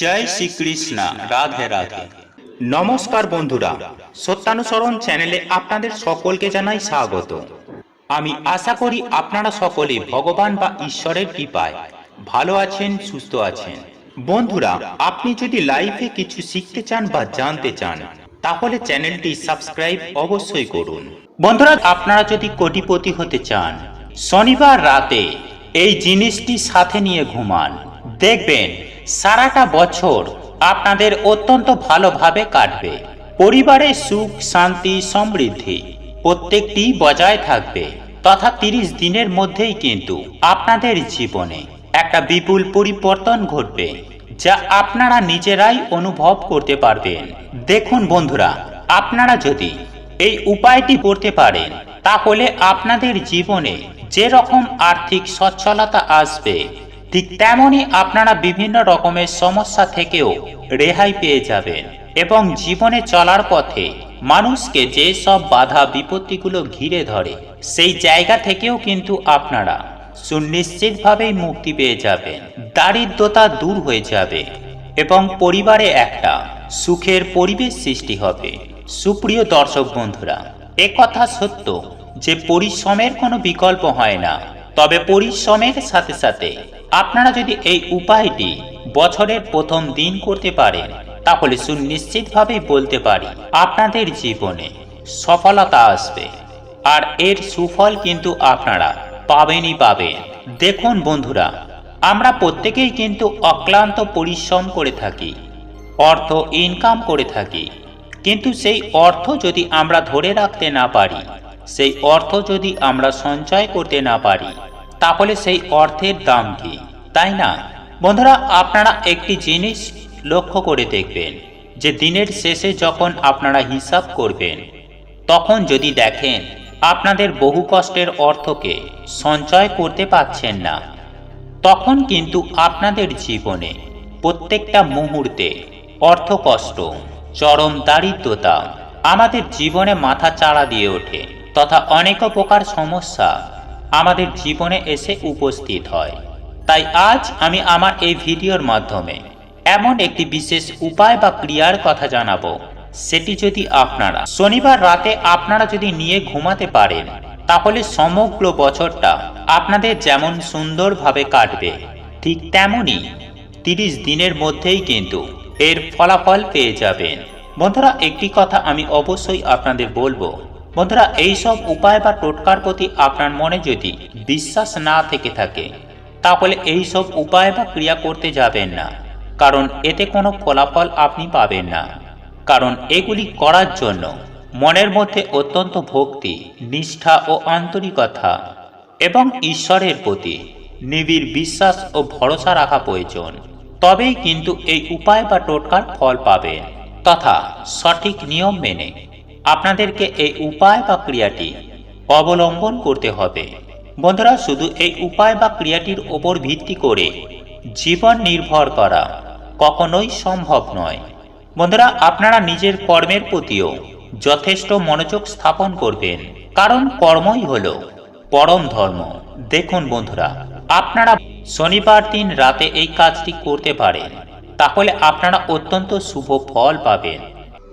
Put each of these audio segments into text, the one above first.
জয় শ্রীকৃষ্ণ, রাধে রাধে। নমস্কার বন্ধুরা, সত্যানুসরণ চ্যানেলে আপনাদের সকলকে জানাই স্বাগত। আমি আশা করি আপনারা সকলে ভগবান বা ঈশ্বরের কৃপায় ভালো আছেন, সুস্থ আছেন। বন্ধুরা, আপনি যদি লাইফে কিছু শিখতে চান বা জানতে চান, তাহলে চ্যানেলটি সাবস্ক্রাইব অবশ্যই করুন। বন্ধুরা, আপনারা যদি কোটিপতি হতে চান, শনিবার রাতে এই জিনিসটি সাথে নিয়ে ঘুমান। দেখবেন সারাটা বছর আপনাদের অত্যন্ত ভালোভাবে কাটবে। পরিবারে সুখ, শান্তি, সমৃদ্ধি প্রত্যেকটি বজায় থাকবে। তথা তিরিশ দিনের মধ্যেই কিন্তু আপনাদের জীবনে একটা বিপুল পরিবর্তন ঘটবে, যা আপনারা নিজেরাই অনুভব করতে পারবেন। দেখুন বন্ধুরা, আপনারা যদি এই উপায়টি করতে পারেন, তাহলে আপনাদের জীবনে যে রকম আর্থিক সচ্ছলতা আসবে ঠিক তেমনই আপনারা বিভিন্ন রকমের সমস্যা থেকেও রেহাই পেয়ে যাবেন এবং জীবনে চলার পথে মানুষকে যে সব বাধা বিপত্তিগুলো ঘিরে ধরে, সেই জায়গা থেকেও কিন্তু আপনারা সুনিশ্চিতভাবেই মুক্তি পেয়ে যাবেন। দারিদ্রতা দূর হয়ে যাবে এবং পরিবারে একটা সুখের পরিবেশ সৃষ্টি হবে। সুপ্রিয় দর্শক বন্ধুরা কথা সত্য যে পরিশ্রমের কোনো বিকল্প হয় না, তবে পরিশ্রমের সাথে সাথে আপনারা যদি এই উপায়টি বছরের প্রথম দিন করতে পারেন, তাহলে সুনিশ্চিতভাবেই বলতে পারি, আপনাদের জীবনে সফলতা আসবে। আর এর সুফল কিন্তু আপনারা পাবেনই পাবেন। দেখুন বন্ধুরা, আমরা প্রত্যেকেই কিন্তু অক্লান্ত পরিশ্রম করে থাকি, অর্থ ইনকাম করে থাকি। কিন্তু সেই অর্থ যদি আমরা ধরে রাখতে না পারি, সেই অর্থ যদি আমরা সঞ্চয় করতে না পারি তাহলে সেই অর্থের দাম কি? তাই না? বন্ধুরা, আপনারা একটি জিনিস লক্ষ্য করে দেখবেন, যে দিনের শেষে যখন আপনারা হিসাব করবেন, তখন যদি দেখেন আপনাদের বহু কষ্টের অর্থকে সঞ্চয় করতে পারছেন না, তখন কিন্তু আপনাদের জীবনে প্রত্যেকটা মুহূর্তে অর্থ কষ্ট, চরম দারিদ্রতা, আমাদের জীবনে মাথা চাড়া দিয়ে ওঠে, তথা অনেক প্রকার সমস্যা আমাদের জীবনে এসে উপস্থিত হয়। তাই আজ আমি আমার এই ভিডিওর মাধ্যমে এমন একটি বিশেষ উপায় বা ক্রিয়ার কথা জানাব। সেটি যদি আপনারা শনিবার রাতে আপনারা যদি নিয়ে ঘুমাতে পারেন, তাহলে সমগ্র বছরটা আপনাদের যেমন সুন্দরভাবে কাটবে, ঠিক তেমনই তিরিশ দিনের মধ্যেই কিন্তু এর ফলাফল পেয়ে যাবেন। বন্ধুরা, একটি কথা আমি অবশ্যই আপনাদের বলব। বন্ধুরা এই সব উপায় বা টোটকার প্রতি আপনার মনে যদি বিশ্বাস না থেকে থাকে, তাহলে এইসব উপায় বা ক্রিয়া করতে যাবেন না, কারণ এতে কোনো ফলাফল আপনি পাবেন না। কারণ এগুলি করার জন্য মনের মধ্যে অত্যন্ত ভক্তি, নিষ্ঠা ও আন্তরিকতা এবং ঈশ্বরের প্রতি নিবিড় বিশ্বাস ও ভরসা রাখা প্রয়োজন। তবেই কিন্তু এই উপায় বা টোটকার ফল পাবেন। তথা সঠিক নিয়ম মেনে আপনাদেরকে এই উপায় বা ক্রিয়াটি অবলম্বন করতে হবে। বন্ধুরা, শুধু এই উপায় বা ক্রিয়াটির ওপর ভিত্তি করে জীবন নির্ভর করা কখনোই সম্ভব নয়। বন্ধুরা, আপনারা নিজের কর্মের প্রতিও যথেষ্ট মনোযোগ স্থাপন করবেন। কারণ কর্মই হল পরম ধর্ম। দেখুন বন্ধুরা, আপনারা শনিবার দিন রাতে এই কাজটি করতে পারেন। তাহলে আপনারা অত্যন্ত শুভ ফল পাবেন।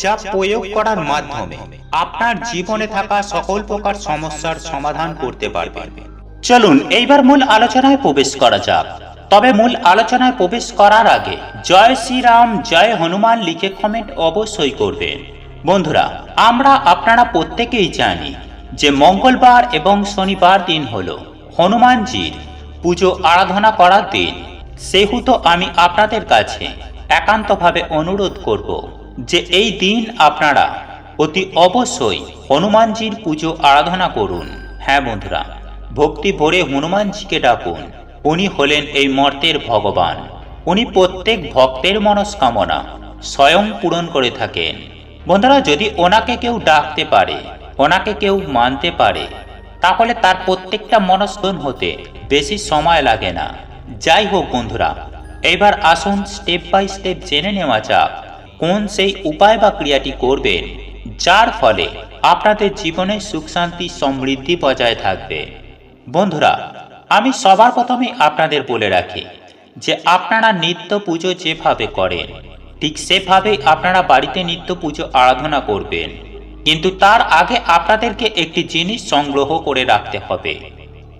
যা প্রয়োগ করার মাধ্যমে আপনার জীবনে থাকা সকল প্রকার সমস্যার সমাধান করতে পারবেন চলুন, এইবার মূল আলোচনায় প্রবেশ করা যাক। তবে মূল আলোচনায় প্রবেশ করার আগে জয় শ্রীরাম, জয় হনুমান লিখে কমেন্ট অবশ্যই করবেন। বন্ধুরা, আমরা আপনারা প্রত্যেকেই জানি যে মঙ্গলবার এবং শনিবার দিন হল হনুমানজির পুজো আরাধনা করার দিন। সেহেতু আমি আপনাদের কাছে একান্তভাবে অনুরোধ করব যে এই দিন আপনারা অতি অবশ্যই হনুমানজির পুজো আরাধনা করুন। হ্যাঁ বন্ধুরা, ভক্তি ভরে হনুমানজিকে ডাকুন। উনি হলেন এই মর্তের ভগবান। উনি প্রত্যেক ভক্তের মনস্কামনা স্বয়ং পূরণ করে থাকেন। বন্ধুরা, যদি ওনাকে কেউ ডাকতে পারে, ওনাকে কেউ মানতে পারে, তাহলে তার প্রত্যেকটা মনস্কন হতে বেশি সময় লাগে না। যাই হোক বন্ধুরা, এবার আসুন স্টেপ বাই স্টেপ জেনে নেওয়া যাক কোন সেই উপায় বা ক্রিয়াটি করবেন, যার ফলে আপনাদের জীবনে সুখ, শান্তি, সমৃদ্ধি বজায় থাকবে। বন্ধুরা, আমি সবার প্রথমে আপনাদের বলে রাখি যে আপনারা নিত্য পুজো যেভাবে করেন, ঠিক সেভাবেই আপনারা বাড়িতে নিত্য পুজো আরাধনা করবেন। কিন্তু তার আগে আপনাদেরকে একটি জিনিস সংগ্রহ করে রাখতে হবে,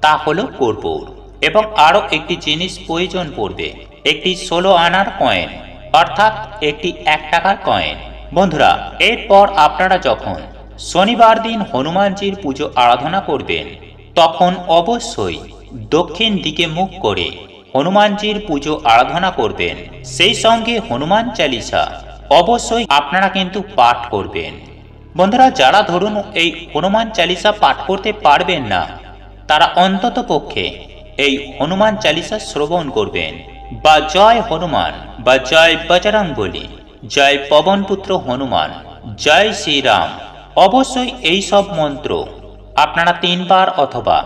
তা হলো কর্পূর এবং আরও একটি জিনিস প্রয়োজন পড়বে, একটি ষোলো আনার কয়েন। অর্থাৎ একটি এক টাকার কয়েন বন্ধুরা, এরপর আপনারা যখন শনিবার দিন হনুমানজির পুজো আরাধনা করবেন, তখন অবশ্যই দক্ষিণ দিকে মুখ করে হনুমানজির পুজো আরাধনা করবেন। সেই সঙ্গে হনুমান চালিসা অবশ্যই আপনারা কিন্তু পাঠ করবেন। বন্ধুরা, যারা ধরুন এই হনুমান চালিসা পাঠ করতে পারবেন না, তারা অন্তত পক্ষে এই হনুমান চালিসা শ্রবণ করবেন। বা জয় হনুমান, বা জয় বজরং বলি, জয় পবনপুত্র হনুমান, জয় শ্রীরাম, অবশ্যই এই সব মন্ত্র আপনারা তিনবার অথবা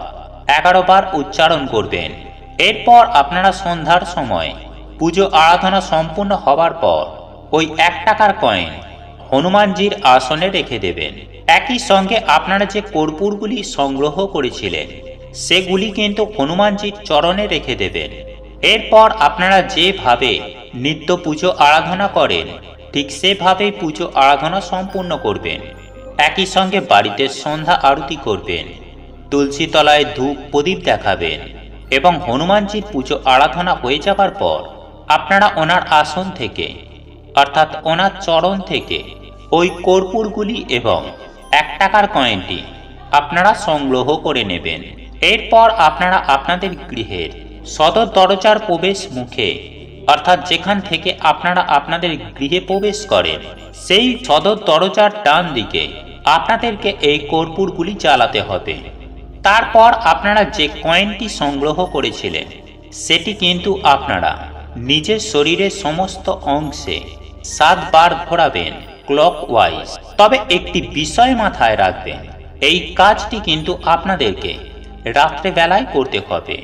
এগারো বার উচ্চারণ করবেন। এরপর আপনারা সন্ধ্যার সময় পুজো আরাধনা সম্পূর্ণ হবার পর ওই এক টাকার কয়েন হনুমানজির আসনে রেখে দেবেন। একই সঙ্গে আপনারা যে কর্পূরগুলি সংগ্রহ করেছিলেন, সেগুলি কিন্তু হনুমানজির চরণে রেখে দেবেন। এরপর আপনারা যেভাবে নিত্য পুজো আরাধনা করেন, ঠিক সেভাবেই পুজো আরাধনা সম্পূর্ণ করবেন। একই সঙ্গে বাড়িতে সন্ধ্যা আরতি করবেন তুলসী তলায় ধূপ প্রদীপ দেখাবেন এবং হনুমানজির পুজো আরাধনা হয়ে যাবার পর আপনারা ওনার আসন থেকে, অর্থাৎ ওনার চরণ থেকে ওই কর্পূরগুলি এবং এক টাকার কয়েনটি আপনারা সংগ্রহ করে নেবেন। এরপর আপনারা আপনাদের গৃহের সদর দরজার প্রবেশ মুখে। অর্থাৎ যেখান থেকে আপনারা আপনাদের গৃহে প্রবেশ করেন, সেই সদর দরজার ডান দিকে আপনাদেরকে এই কর্পূরগুলি জ্বালাতে হবে। তারপর আপনারা যে কয়েনটি সংগ্রহ করেছিলেন, সেটি কিন্তু আপনারা নিজের শরীরের সমস্ত অংশে সাতবার ঘোরাবেন ক্লক ওয়াইজ তবে একটি বিষয় মাথায় রাখবেন, এই কাজটি কিন্তু আপনাদেরকে রাত্রেবেলায় করতে হবে।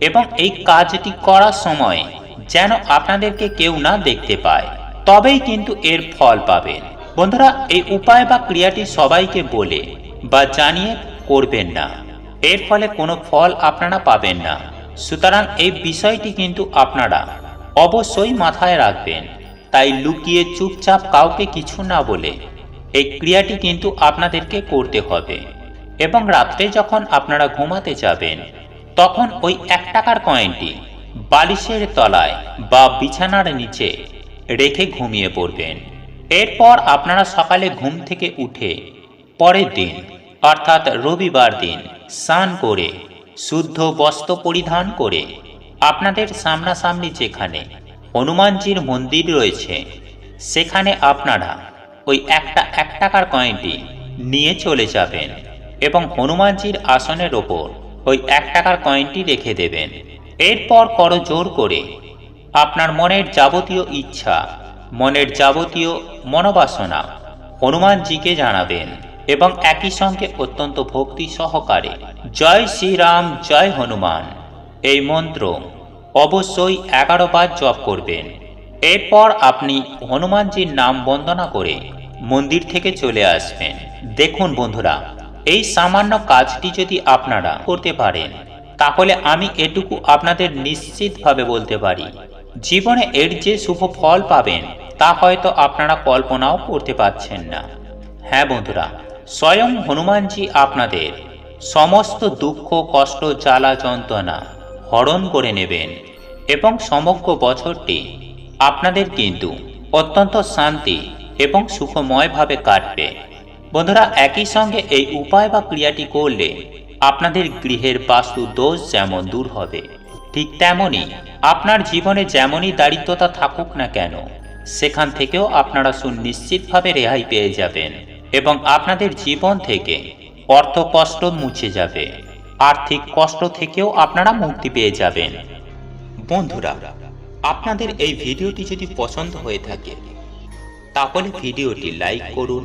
এবং এই কাজটি করার সময় যেন আপনাদেরকে কেউ না দেখতে পায়। তবেই কিন্তু এর ফল পাবেন। বন্ধুরা, এই উপায় বা ক্রিয়াটি সবাইকে বলে বা জানিয়ে করবেন না। এর ফলে কোনো ফল আপনারা পাবেন না। সুতরাং এই বিষয়টি কিন্তু আপনারা অবশ্যই মাথায় রাখবেন। তাই লুকিয়ে চুপচাপ কাউকে কিছু না বলে এই ক্রিয়াটি কিন্তু আপনাদেরকে করতে হবে। এবং রাত্রে যখন আপনারা ঘুমাতে যাবেন তখন ওই এক টাকার কয়েনটি বালিশের তলায় বা বিছানার নিচে রেখে ঘুমিয়ে পড়বেন। এরপর আপনারা সকালে ঘুম থেকে উঠে পরের দিন, অর্থাৎ রবিবার দিন, স্নান করে শুদ্ধ বস্ত্র পরিধান করে আপনাদের সামনাসামনি যেখানে হনুমানজির মন্দির রয়েছে, সেখানে আপনারা ওই একটা এক টাকার কয়েনটি নিয়ে চলে যাবেন এবং হনুমানজির আসনের ওপর ওই এক টাকার কয়েনটি রেখে দেবেন। এরপর করো জোর করে। আপনার মনের যাবতীয় ইচ্ছা, মনের যাবতীয় মনোবাসনা, হনুমানজিকে জানাবেন এবং একই সঙ্গে অত্যন্ত ভক্তি সহকারে, জয় শ্রীরাম, জয় হনুমান। এই মন্ত্র অবশ্যই এগারো বার জপ করবেন। এরপর আপনি হনুমানজির নাম বন্দনা করে মন্দির থেকে চলে আসবেন। দেখুন বন্ধুরা এই সামান্য কাজটি যদি আপনারা করতে পারেন, তাহলে আমি এটুকু আপনাদের নিশ্চিতভাবে বলতে পারি। জীবনে এর যে শুভ ফল পাবেন, তা হয়তো আপনারা কল্পনাও করতে পারছেন না। হ্যাঁ বন্ধুরা, স্বয়ং হনুমানজি আপনাদের সমস্ত দুঃখ, কষ্ট, জ্বালা, যন্ত্রণা হরণ করে নেবেন এবং সমগ্র বছরটি আপনাদের কিন্তু অত্যন্ত শান্তি এবং সুখময়ভাবে কাটবে। বন্ধুরা, একই সঙ্গে এই উপায় বা ক্রিয়াটি করলে আপনাদের গৃহের বাস্তু দোষ যেমন দূর হবে, ঠিক তেমনই আপনার জীবনে যেমনই দারিদ্রতা থাকুক না কেন, সেখান থেকেও আপনারা সুনিশ্চিতভাবে রেহাই পেয়ে যাবেন এবং আপনাদের জীবন থেকে অর্থ কষ্ট মুছে যাবে, আর্থিক কষ্ট থেকেও আপনারা মুক্তি পেয়ে যাবেন। বন্ধুরা, আপনাদের এই ভিডিওটি যদি পছন্দ হয়ে থাকে, তাহলে ভিডিওটি লাইক করুন